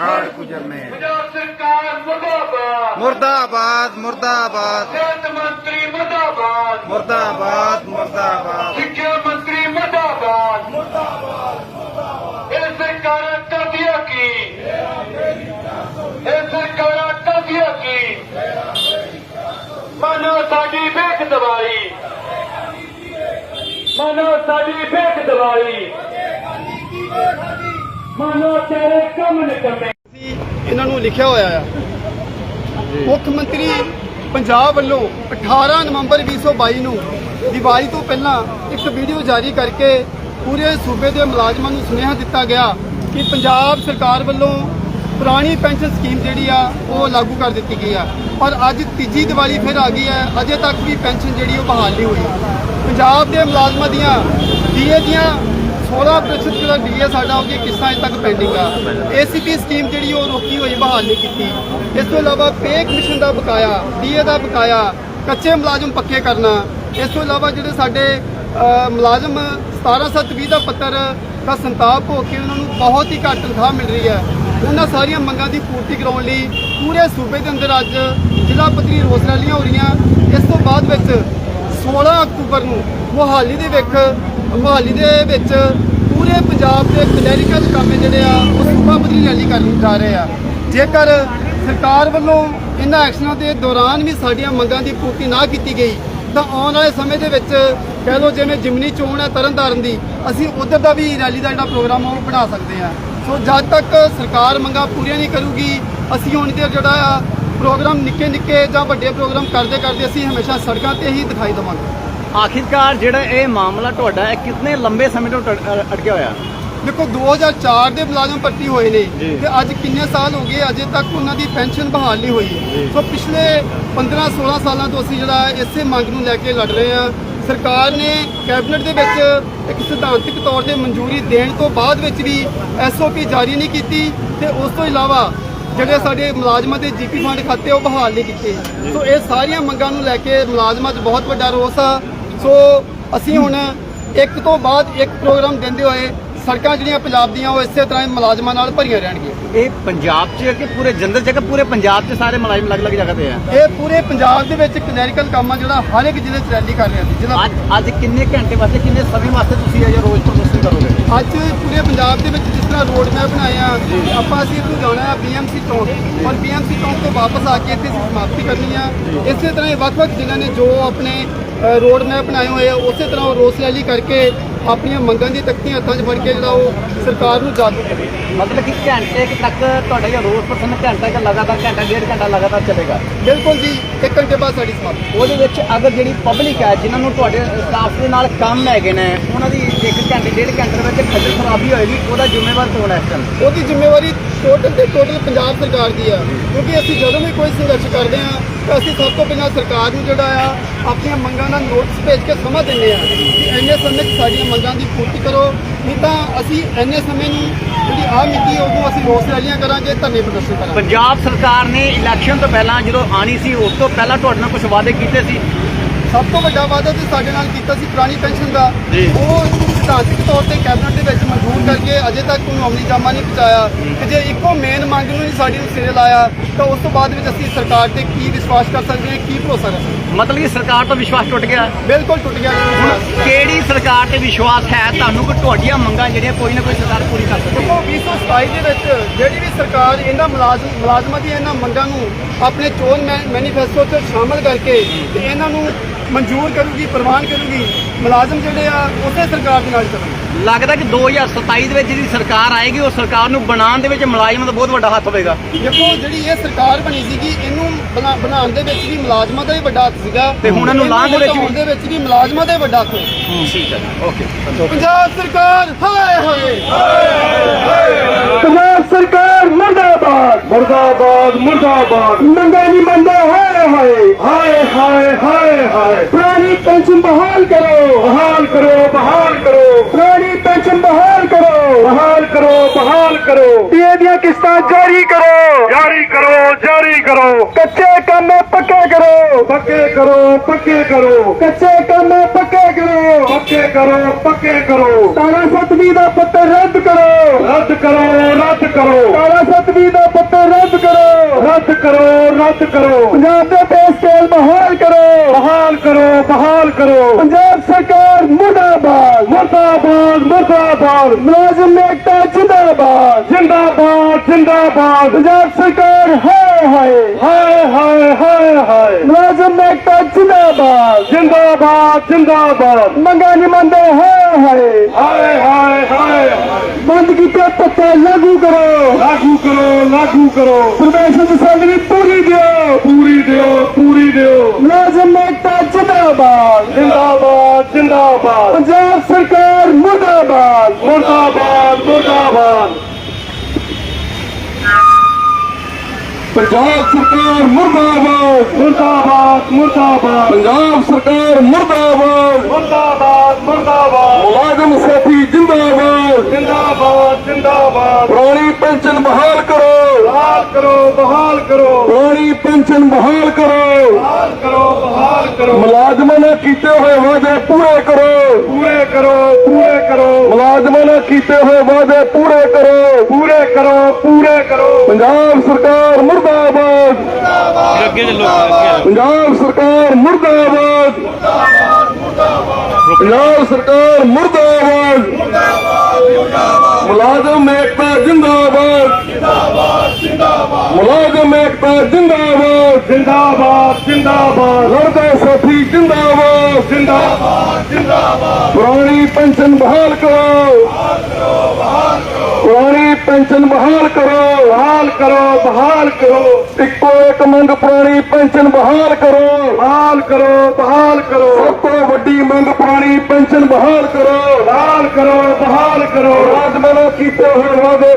ਅਖਾੜ ਗੁਜਰਨੇ ਪੰਜਾਬ ਸਰਕਾਰ ਮੁਰਦਾਬਾਦ। ਮੁਰਦਾਬਾਦ ਮੁਰਦਾਬਾਦ। ਸਿਹਤ ਮੰਤਰੀ ਮੁਰਦਾਬਾਦ। ਮੁਰਦਾਬਾਦ ਮੁਰਦਾਬਾਦ। ਸਿੱਖਿਆ ਮੰਤਰੀ ਮੁਰਦਾਬਾਦ। ਮੁਰਦਾਬਾਦ ਇਹ ਸਰਕਾਰਾਂ ਕਰਦੀਆਂ ਕੀ? ਇਹ ਸਰਕਾਰਾਂ ਕਰਦੀਆਂ ਕੀ? ਮਨੋ ਸਾਡੀ ਵੇਖ ਦਵਾਈ। ਮਨੋ ਸਾਡੀ ਵੇਖ ਦਵਾਈ। ਮਨੋ ਤੇਰੇ ਕੰਮ ਨਿਕਮੇ ਇਹਨਾਂ ਨੂੰ ਲਿਖਿਆ ਹੋਇਆ ਆ। ਮੁੱਖ ਮੰਤਰੀ ਪੰਜਾਬ ਵੱਲੋਂ 18 ਨਵੰਬਰ 2022 ਨੂੰ ਦੀਵਾਲੀ ਤੋਂ ਪਹਿਲਾਂ ਇੱਕ ਵੀਡੀਓ ਜਾਰੀ ਕਰਕੇ ਪੂਰੇ ਸੂਬੇ ਦੇ ਮੁਲਾਜ਼ਮਾਂ ਨੂੰ ਸੁਨੇਹਾ ਦਿੱਤਾ ਗਿਆ ਕਿ ਪੰਜਾਬ ਸਰਕਾਰ ਵੱਲੋਂ ਪੁਰਾਣੀ ਪੈਨਸ਼ਨ ਸਕੀਮ ਜਿਹੜੀ ਆ, ਉਹ ਲਾਗੂ ਕਰ ਦਿੱਤੀ ਗਈ ਆ। ਪਰ ਅੱਜ ਤੀਜੀ ਦੀਵਾਲੀ ਫਿਰ ਆ ਗਈ ਹੈ। ਅਜੇ ਤੱਕ ਵੀ ਪੈਨਸ਼ਨ ਜਿਹੜੀ, ਉਹ ਬਹਾਲ ਨਹੀਂ ਹੋਈ। ਪੰਜਾਬ ਦੇ ਮੁਲਾਜ਼ਮਾਂ ਦੀਆਂ ਡੀਏ ਦੀਆਂ 16% ਜਿਹੜਾ ਡੀਏ ਸਾਡਾ ਉਹਦੀ ਕਿਸ਼ਤਾਂ ਅਜੇ ਤੱਕ ਪੈਂਡਿੰਗ ਆ। ਏਸੀਪੀ ਸਕੀਮ ਜਿਹੜੀ ਉਹ ਰੋਕੀ ਹੋਈ ਬਹਾਲ ਨਹੀਂ ਕੀਤੀ। ਇਸ ਤੋਂ ਇਲਾਵਾ ਪੇ ਕਮਿਸ਼ਨ ਦਾ ਬਕਾਇਆ ਡੀਏ ਦਾ ਬਕਾਇਆ ਕੱਚੇ ਮੁਲਾਜ਼ਮ ਪੱਕੇ ਕਰਨਾ ਇਸ ਤੋਂ ਇਲਾਵਾ ਜਿਹੜੇ ਸਾਡੇ ਅ, ਮੁਲਾਜ਼ਮ 17720 ਦਾ ਪੱਤਰ ਦਾ ਸੰਤਾਪ ਹੋ ਕੇ ਉਹਨਾਂ ਨੂੰ ਬਹੁਤ ਹੀ ਘੱਟ ਤਨਖਾਹ ਮਿਲ ਰਹੀ ਹੈ। ਉਹਨਾਂ ਸਾਰੀਆਂ ਮੰਗਾਂ ਦੀ ਪੂਰਤੀ ਕਰਾਉਣ ਲਈ ਪੂਰੇ ਸੂਬੇ ਦੇ ਅੰਦਰ ਅੱਜ ਜ਼ਿਲ੍ਹਾ ਪੱਧਰੀ ਰੋਸ ਰੈਲੀਆਂ ਹੋ ਰਹੀਆਂ। ਇਸ ਤੋਂ ਬਾਅਦ ਵਿੱਚ 16 ਅਕਤੂਬਰ ਨੂੰ ਮੁਹਾਲੀ ਦੇ ਵਿੱਚ ਮੋਹਾਲੀ ਦੇ ਵਿੱਚ ਪੂਰੇ ਪੰਜਾਬ ਦੇ ਕਲੈਰੀਕਲ ਕੰਮ ਜਿਹੜੇ ਆ, ਉਹ ਸੂਬਾ ਪੱਧਰੀ ਰੈਲੀ ਕਰਨ ਜਾ ਰਹੇ ਆ। ਜੇਕਰ ਸਰਕਾਰ ਵੱਲੋਂ ਇਹਨਾਂ ਐਕਸ਼ਨਾਂ ਦੇ ਦੌਰਾਨ ਵੀ ਸਾਡੀਆਂ ਮੰਗਾਂ ਦੀ ਪੂਰਤੀ ਨਾ ਕੀਤੀ ਗਈ, ਤਾਂ ਆਉਣ ਵਾਲੇ ਸਮੇਂ ਦੇ ਵਿੱਚ ਕਹਿ ਲਓ ਜਿਵੇਂ ਜਿਮਨੀ ਚੋਣ ਹੈ ਤਰਨਤਾਰਨ ਦੀ, ਅਸੀਂ ਉਧਰ ਦਾ ਵੀ ਰੈਲੀ ਦਾ ਜਿਹੜਾ ਪ੍ਰੋਗਰਾਮ ਆ, ਉਹ ਬਣਾ ਸਕਦੇ ਆ। ਸੋ ਜਦ ਤੱਕ ਸਰਕਾਰ ਮੰਗਾਂ ਪੂਰੀਆਂ ਨਹੀਂ ਕਰੂਗੀ, ਅਸੀਂ ਹੁਣ ਤੇ ਜਿਹੜਾ ਆ ਪ੍ਰੋਗਰਾਮ ਨਿੱਕੇ ਨਿੱਕੇ ਜਾਂ ਵੱਡੇ ਪ੍ਰੋਗਰਾਮ ਕਰਦੇ ਕਰਦੇ ਅਸੀਂ ਹਮੇਸ਼ਾ ਸੜਕਾਂ ਤੇ ਹੀ ਦਿਖਾਈ ਦੇਵਾਂਗੇ। ਆਖਿਰਕਾਰ ਜਿਹੜਾ ਇਹ ਮਾਮਲਾ ਤੁਹਾਡਾ ਹੈ ਕਿੰਨੇ ਲੰਬੇ ਸਮੇਂ ਤੋਂ ਅਟਕਿਆ ਹੋਇਆ? ਦੇਖੋ 2004 ਦੇ ਮੁਲਾਜ਼ਮ ਭਰਤੀ ਹੋਏ ਨੇ। ਤੇ ਅੱਜ ਕਿੰਨੇ ਸਾਲ ਹੋ ਗਏ ਅਜੇ ਤੱਕ ਉਹਨਾਂ ਦੀ ਪੈਨਸ਼ਨ ਬਹਾਲ ਨਹੀਂ ਹੋਈ। ਸੋ ਪਿਛਲੇ 15 16 ਸਾਲਾਂ ਤੋਂ ਅਸੀਂ ਜਿਹੜਾ ਇਸੇ ਮੰਗ ਨੂੰ ਲੈ ਕੇ ਲੜ ਰਹੇ ਹਾਂ। ਸਰਕਾਰ ਨੇ ਕੈਬਨਿਟ ਦੇ ਵਿੱਚ ਇੱਕ ਸਿਧਾਂਤਕ ਤੌਰ ਤੇ ਮਨਜ਼ੂਰੀ ਦੇਣ ਤੋਂ ਬਾਅਦ ਵਿੱਚ ਵੀ ਐਸਓਪੀ ਜਾਰੀ ਨਹੀਂ ਕੀਤੀ ਤੇ ਉਸ ਤੋਂ ਇਲਾਵਾ ਜਿਹੜੇ ਸਾਡੇ ਮੁਲਾਜ਼ਮਾਂ ਦੇ ਜੀਪੀ ਫੰਡ ਖਾਤੇ ਉਹ ਬਹਾਲ ਨਹੀਂ ਕੀਤੇ। ਸੋ ਇਹ ਸਾਰੀਆਂ ਮੰਗਾਂ ਨੂੰ ਲੈ ਕੇ ਮੁਲਾਜ਼ਮਾਂ 'ਚ ਬਹੁਤ ਵੱਡਾ ਰੋਸ ਆ। ਸੋ ਅਸੀਂ ਹੁਣ ਇੱਕ ਤੋਂ ਬਾਅਦ ਇੱਕ ਪ੍ਰੋਗਰਾਮ ਦਿੰਦੇ ਹੋਏ ਸੜਕਾਂ ਜਿਹੜੀਆਂ ਪੰਜਾਬ ਦੀਆਂ ਉਹ ਇਸੇ ਤਰ੍ਹਾਂ ਮੁਲਾਜ਼ਮਾਂ ਨਾਲ ਭਰੀਆਂ ਰਹਿਣਗੀਆਂ। ਇਹ ਪੰਜਾਬ 'ਚ ਕਿ ਪੂਰੇ ਜੰਦਰ ਜਗ੍ਹਾ ਪੂਰੇ ਪੰਜਾਬ 'ਚ ਸਾਰੇ ਮੁਲਾਜ਼ਮ ਅਲੱਗ-ਅਲੱਗ ਜਗ੍ਹਾ ਤੇ ਆ। ਇਹ ਪੂਰੇ ਪੰਜਾਬ ਦੇ ਵਿੱਚ ਕਲੈਰੀਕਲ ਕੰਮ ਆ ਜਿਹੜਾ ਹਰ ਇੱਕ ਜ਼ਿਲ੍ਹੇ 'ਚ ਰੈਲੀ ਕਰ ਰਿਹਾ ਸੀ ਅੱਜ ਅੱਜ ਕਿੰਨੇ ਘੰਟੇ ਵਾਸਤੇ ਕਿੰਨੇ ਸਮੇਂ ਵਾਸਤੇ ਤੁਸੀਂ ਇਹ ਰੋਜ਼ ਪ੍ਰਦਰਸ਼ਨ ਕਰੋਗੇ? ਅੱਜ ਪੂਰੇ ਪੰਜਾਬ ਦੇ ਵਿੱਚ ਜਿਸ ਤਰ੍ਹਾਂ ਰੋਡ ਮੈਪ ਬਣਾਏ ਆ ਆਪਾਂ ਅਸੀਂ ਇੱਥੋਂ ਜਾਣਾ ਬੀਐਮਸੀ ਚੌਂਕ। ਔਰ ਬੀਐਮਸੀ ਚੌਂਕ ਤੋਂ ਵਾਪਸ ਆ ਕੇ ਇੱਥੇ ਸਮਾਪਤੀ ਕਰਨੀ ਆ। ਇਸੇ ਤਰ੍ਹਾਂ ਵੱਖ-ਵੱਖ ਜ਼ਿਲ੍ਹਿਆਂ ਨੇ ਜੋ ਆਪਣੇ ਰੋਡ ਮੈਪ ਬਣਾਏ ਹੋਏ ਆ ਉਸੇ ਤਰ੍ਹਾਂ ਉਹ ਰੋਸ ਰੈਲੀ ਕਰਕੇ ਆਪਣੀਆਂ ਮੰਗਾਂ ਦੀ ਤਖਤੀਆਂ ਹੱਥਾਂ 'ਚ ਫੜ ਕੇ ਜਿਹੜਾ ਉਹ ਸਰਕਾਰ ਨੂੰ ਜਾਗਰੂਕ ਕਰੇ ਮਤਲਬ ਕਿ ਘੰਟੇ ਤੱਕ ਤੁਹਾਡਾ ਇਹ ਰੋਜ਼ ਪ੍ਰਦਰਸ਼ਨ ਘੰਟਾ ਕਿ ਲਗਾਤਾਰ ਘੰਟਾ ਡੇਢ ਘੰਟਾ ਲਗਾਤਾਰ ਚੱਲੇਗਾ? ਬਿਲਕੁਲ ਜੀ ਇੱਕ ਘੰਟੇ ਬਾਅਦ ਸਾਡੀ ਸਮਾਪਤੀ। ਉਹਦੇ ਵਿੱਚ ਅਗਰ ਜਿਹੜੀ ਪਬਲਿਕ ਹੈ ਜਿਨ੍ਹਾਂ ਨੂੰ ਤੁਹਾਡੇ ਸਟਾਫ ਦੇ ਨਾਲ ਕੰਮ ਹੈਗੇ ਨੇ ਉਹਨਾਂ ਦੀ ਇੱਕ ਘੰਟੇ ਡੇਢ ਘੰਟੇ ਵਿੱਚ ਖੱਜਲ ਖਰਾਬੀ ਹੋਏਗੀ ਉਹਦਾ ਜ਼ਿੰਮੇਵਾਰ ਕੌਣ ਹੈ ਇਸ ਟਾਈਮ ਉਹਦੀ ਜ਼ਿੰਮੇਵਾਰੀ ਟੋਟਲ ਤੇ ਟੋਟਲ ਪੰਜਾਬ ਸਰਕਾਰ ਦੀ ਆ। ਕਿਉਂਕਿ ਅਸੀਂ ਜਦੋਂ ਵੀ ਕੋਈ ਸੰਘਰਸ਼ ਕਰਦੇ ਆ ਤਾਂ ਅਸੀਂ ਸਭ ਤੋਂ ਪਹਿਲਾਂ ਸਰਕਾਰ ਨੂੰ ਜਿਹੜਾ ਆ ਆਪਣੀਆਂ ਮੰਗਾਂ ਦਾ ਨੋਟਿਸ ਭੇਜ ਕੇ ਸਮਾਂ ਦਿੰਦੇ ਆ ਕਿ ਇੰਨੇ ਸਮੇਂ 'ਚ ਸਾਡੀਆਂ ਮੰਗਾਂ ਦੀ ਪੂਰਤੀ ਕਰੋ। ਨਹੀਂ ਤਾਂ ਅਸੀਂ ਇੰਨੇ ਸਮੇਂ ਨੂੰ ਜਿਹੜੀ ਆ ਮਿਤੀ ਉਦੋਂ ਅਸੀਂ ਰੋਸ ਰੈਲੀਆਂ ਕਰਾਂਗੇ ਧਰਨੇ ਪ੍ਰਦਰਸ਼ਨ ਕਰਾਂਗੇ। ਪੰਜਾਬ ਸਰਕਾਰ ਨੇ ਇਲੈਕਸ਼ਨ ਤੋਂ ਪਹਿਲਾਂ ਜਦੋਂ ਆਣੀ ਸੀ ਉਸ ਤੋਂ ਪਹਿਲਾਂ ਤੁਹਾਡੇ ਨਾਲ ਕੁਝ ਵਾਅਦੇ ਕੀਤੇ ਸੀ? ਸਭ ਤੋਂ ਵੱਡਾ ਵਾਅਦਾ ਤੇ ਸਾਡੇ ਨਾਲ ਕੀਤਾ ਸੀ ਪੁਰਾਣੀ ਪੈਨਸ਼ਨ ਦਾ। ਉਹ ਸਿਧਾਂਤਕ ਤੌਰ ਤੇ ਕੈਬਨਿਟ ਦੇ ਵਿੱਚ ਮਨਜ਼ੂਰ ਕਰਕੇ ਅਜੇ ਤੱਕ ਕੋਈ ਅਮਲੀ ਜਾਮਾ ਨਹੀਂ ਪਹੁੰਚਾਇਆ ਕਿ ਜੇ ਇੱਕੋ ਮੇਨ ਮੰਗ ਨੂੰ ਹੀ ਸਾਡੀ ਨੂੰ ਸਿਰੇ ਲਾਇਆ ਤਾਂ ਉਸ ਤੋਂ ਬਾਅਦ ਵਿੱਚ ਅਸੀਂ ਸਰਕਾਰ ਤੇ ਕੀ ਵਿਸ਼ਵਾਸ ਕਰ ਸਕਦੇ ਹਾਂ ਕੀ ਭਰੋਸਾ ਕਰ ਸਕਦੇ ਮਤਲਬ ਕਿ ਸਰਕਾਰ ਤੋਂ ਵਿਸ਼ਵਾਸ ਟੁੱਟ ਗਿਆ? ਬਿਲਕੁਲ ਟੁੱਟ ਗਿਆ ਕਿਹੜੀ ਸਰਕਾਰ ਤੇ ਵਿਸ਼ਵਾਸ ਹੈ? ਤੁਹਾਨੂੰ ਕਿ ਤੁਹਾਡੀਆਂ ਮੰਗਾਂ ਜਿਹੜੀਆਂ ਕੋਈ ਨਾ ਕੋਈ ਸਰਕਾਰ ਪੂਰੀ ਕਰ ਸਕਦੀ ਹੈ। ਦੇਖੋ 2027 ਦੇ ਵਿੱਚ ਜਿਹੜੀ ਵੀ ਸਰਕਾਰ ਇਹਨਾਂ ਮੁਲਾਜ਼ਮ ਮੁਲਾਜ਼ਮਾਂ ਦੀਆਂ ਇਹਨਾਂ ਮੰਗਾਂ ਨੂੰ ਆਪਣੇ ਚੋਣ ਮੈਨੀਫੈਸਟੋ 'ਚ ਸ਼ਾਮਲ ਕਰਕੇ ਤੇ ਇਹਨਾਂ ਨੂੰ ਮਨਜ਼ੂਰ ਕਰੂਗੀ ਪ੍ਰਵਾਨ ਕਰੂਗੀ ਮੁਲਾਜ਼ਮ ਜਿਹੜੇ ਆ ਉਸੇ ਸਰਕਾਰ ਦੇ ਨਾਲ ਚੱਲਣਗੇ। ਲੱਗਦਾ ਕਿ 2027 ਦੇ ਵਿੱਚ ਜਿਹੜੀ ਸਰਕਾਰ ਆਏਗੀ ਉਹ ਸਰਕਾਰ ਨੂੰ ਬਣਾਉਣ ਦੇ ਵਿੱਚ ਮੁਲਾਜ਼ਮਾਂ ਦਾ ਬਹੁਤ ਵੱਡਾ ਹੱਥ ਹੋਵੇਗਾ। ਦੇਖੋ ਜਿਹੜੀ ਇਹ ਸਰਕਾਰ ਬਣੀ ਸੀਗੀ ਇਹਨੂੰ ਬਣਾ- ਬਣਾਉਣ ਦੇ ਵਿੱਚ ਵੀ ਮੁਲਾਜ਼ਮਾਂ ਦਾ ਹੀ ਵੱਡਾ ਹੱਥ ਸੀਗਾ। ਤੇ ਹੁਣ ਇਹਨੂੰ ਲਾਹੁਣ ਦੇ ਵਿੱਚ ਵੀ- ਦੇ ਵਿੱਚ ਵੀ ਮੁਲਾਜ਼ਮਾਂ ਦਾ ਹੀ ਵੱਡਾ ਹੱਥ ਹੈ ਠੀਕ ਹੈ ਓਕੇ। ਪੰਜਾਬ ਸਰਕਾਰ ਹਾਏ ਹਾਏ। ਪੰਜਾਬ ਸਰਕਾਰ ਮੁਰਦਾਬਾਦ। ਮੁਰਦਾਬਾਦ ਮੁਰਦਾਬਾਦ। ਮੰਗਾ ਨਹੀਂ ਮੰਨਦਾ। ਹਾਏ ਹਾਏ ਹਾਏ ਹਾਏ ਹਾਏ ਹਾਏ ਪੁਰਾਣੀ ਪੈਨਸ਼ਨ ਬਹਾਲ ਕਰੋ ਬਹਾਲ ਕਰੋ ਬਹਾਲ ਕਰੋ ਪੁਰਾਣੀ ਪੈਨਸ਼ਨ ਬਹਾਲ ਕਰੋ ਬਹਾਲ ਕਰੋ ਬਹਾਲ ਕਰੋ ਪੀਏ ਦੀਆਂ ਕਿਸ਼ਤਾਂ ਜਾਰੀ ਕਰੋ ਜਾਰੀ ਕਰੋ ਜਾਰੀ ਕਰੋ ਕੱਚੇ ਕੰਮ ਪੱਕੇ ਕਰੋ ਪੱਕੇ ਕਰੋ ਪੱਕੇ ਕਰੋ ਕੱਚੇ ਕੰਮ ਪੱਕੇ ਕਰੋ ਪੱਕੇ ਕਰੋ ਪੱਕੇ ਕਰੋ ਤਾਰਾ ਸਤਵੀ ਦਾ ਪੱਤਰ ਰੱਦ ਕਰੋ ਰੱਦ ਕਰੋ ਰੱਦ ਕਰੋ ਤਾਰਾ ਸਤਵੀ ਦਾ ਪੱਤਰ ਰੱਦ ਕਰੋ ਰੱਦ ਕਰੋ ਰੱਦ ਕਰੋ ਪੰਜਾਬ ਦੇ ਪੇ ਸਕੇਲ ਬਹਾਲ ਕਰੋ ਬਹਾਲ ਕਰੋ ਬਹਾਲ ਕਰੋ ਪੰਜਾਬ ਸਰਕਾਰ ਮੁਰਦਾਬਾਦ ਮੁਰਦਾਬਾਦ ਮੁਰਦਾਬਾਦ ਮੁਲਾਜ਼ਮ ਏਕਤਾ ਜਿੰਦਾਬਾਦ ਜਿੰਦਾਬਾਦ ਜਿੰਦਾਬਾਦ ਪੰਜਾਬ ਸਰਕਾਰ ਹਾਏ ਹਾਏ ਹਾਏ ਹਾਏ ਹਾਏ ਹਾਏ ਮੁਲਾਜ਼ਮ ਏਕਤਾ ਜਿੰਦਾਬਾਦ ਜਿੰਦਾਬਾਦ ਜਿੰਦਾਬਾਦ ਮੰਗਾ ਨਹੀਂ ਮੰਨਦੇ ਹਾਏ ਹਾਏ ਹਾਏ ਹਾਏ ਹਾਏ ਬੰਦ ਕੀਤੇ ਪੱਤੇ ਲਾਗੂ ਕਰੋ ਲਾਗੂ ਕਰੋ ਲਾਗੂ ਕਰੋ ਪ੍ਰਵੇਸ਼ਨ ਦੀ ਸੈਲਰੀ ਪੂਰੀ ਦਿਓ ਪੂਰੀ ਦਿਓ ਪੂਰੀ ਦਿਓ ਮੁਲਾਜ਼ਮ ਏਕਤਾ ਜਿੰਦਾਬਾਦ ਜਿੰਦਾਬਾਦ ਜਿੰਦਾਬਾਦ ਪੰਜਾਬ ਸਰਕਾਰ ਮੁਰਦਾਬਾਦ ਮੁਰਦਾਬਾਦ ਮੁਰਦਾਬਾਦ ਪੰਜਾਬ ਸਰਕਾਰ ਮੁਰਦਾਬਾਦ। ਮੁਰਦਾਬਾਦ ਮੁਰਦਾਬਾਦ। ਪੰਜਾਬ ਸਰਕਾਰ ਮੁਰਦਾਬਾਦ। ਮੁਰਦਾਬਾਦ ਮੁਰਦਾਬਾਦ। ਮੁਲਾਜ਼ਮ ਸਾਥੀ ਜਿੰਦਾਬਾਦ। ਜਿੰਦਾਬਾਦ ਜਿੰਦਾਬਾਦ। ਪੁਰਾਣੀ ਪੈਨਸ਼ਨ ਬਹਾਲ ਕਰੋ। ਬਹਾਲ ਕਰੋ ਬਹਾਲ ਕਰੋ। ਪੁਰਾਣੀ ਪੈਨਸ਼ਨ ਬਹਾਲ ਕਰੋ। ਬਹਾਲ ਕਰੋ ਬਹਾਲ ਕਰੋ। ਮੁਲਾਜ਼ਮਾਂ ਨੇ ਕੀਤੇ ਹੋਏ ਵਾਅਦੇ ਪੂਰੇ ਕਰੋ। ਪੂਰੇ ਕਰੋ ਪੂਰੇ ਕਰੋ। ਕੀਤੇ ਹੋਏ ਵਾਅਦੇ ਪੂਰੇ ਕਰੋ। ਪੂਰੇ ਕਰੋ ਪੂਰੇ ਕਰੋ। ਪੰਜਾਬ ਸਰਕਾਰ ਮੁਰਦਾਬਾਦ। ਅੱਗੇ ਚੱਲੋ ਅੱਗੇ ਪੰਜਾਬ ਸਰਕਾਰ ਮੁਰਦਾਬਾਦ। ਪੰਜਾਬ ਸਰਕਾਰ ਮੁਰਦਾਬਾਦ। ਮੁਲਾਜ਼ਮ ਏਕਤਾ ਜਿੰਦਾਬਾਦ। ਮੁਲਾਜ਼ਮ ਏਕਤਾ ਜਿੰਦਾਬਾਦ। ਜਿੰਦਾਬਾਦ ਜਿੰਦਾਬਾਦ। ਲੜਦੇ ਸਾਥੀ ਜਿੰਦਾਬਾਦ। ਜਿੰਦਾਬਾਦ ਜਿੰਦਾਬਾਦ। ਪੁਰਾਣੀ ਪੈਨਸ਼ਨ ਬਹਾਲ ਕਰੋ। ਪੁਰਾਣੀ ਪੈਨਸ਼ਨ ਬਹਾਲ ਕਰੋ। ਬਹਾਲ ਕਰੋ ਬਹਾਲ ਕਰੋ। ਇੱਕੋ ਇੱਕ ਮੰਗ ਪੁਰਾਣੀ ਪੈਨਸ਼ਨ ਬਹਾਲ ਕਰੋ। ਬਹਾਲ ਕਰੋ ਬਹਾਲ ਕਰੋ। ਸਭ ਤੋਂ ਵੱਡੀ ਮੰਗ ਪੁਰਾਣੀ ਪੈਨਸ਼ਨ ਬਹਾਲ ਕਰੋ। ਬਹਾਲ ਕਰੋ ਬਹਾਲ ਕਰੋ। ਮੁਲਾਜ਼ਮਾਂ ਨੂੰ ਕੀਤੇ ਹੋਏ ਵਾਅਦੇ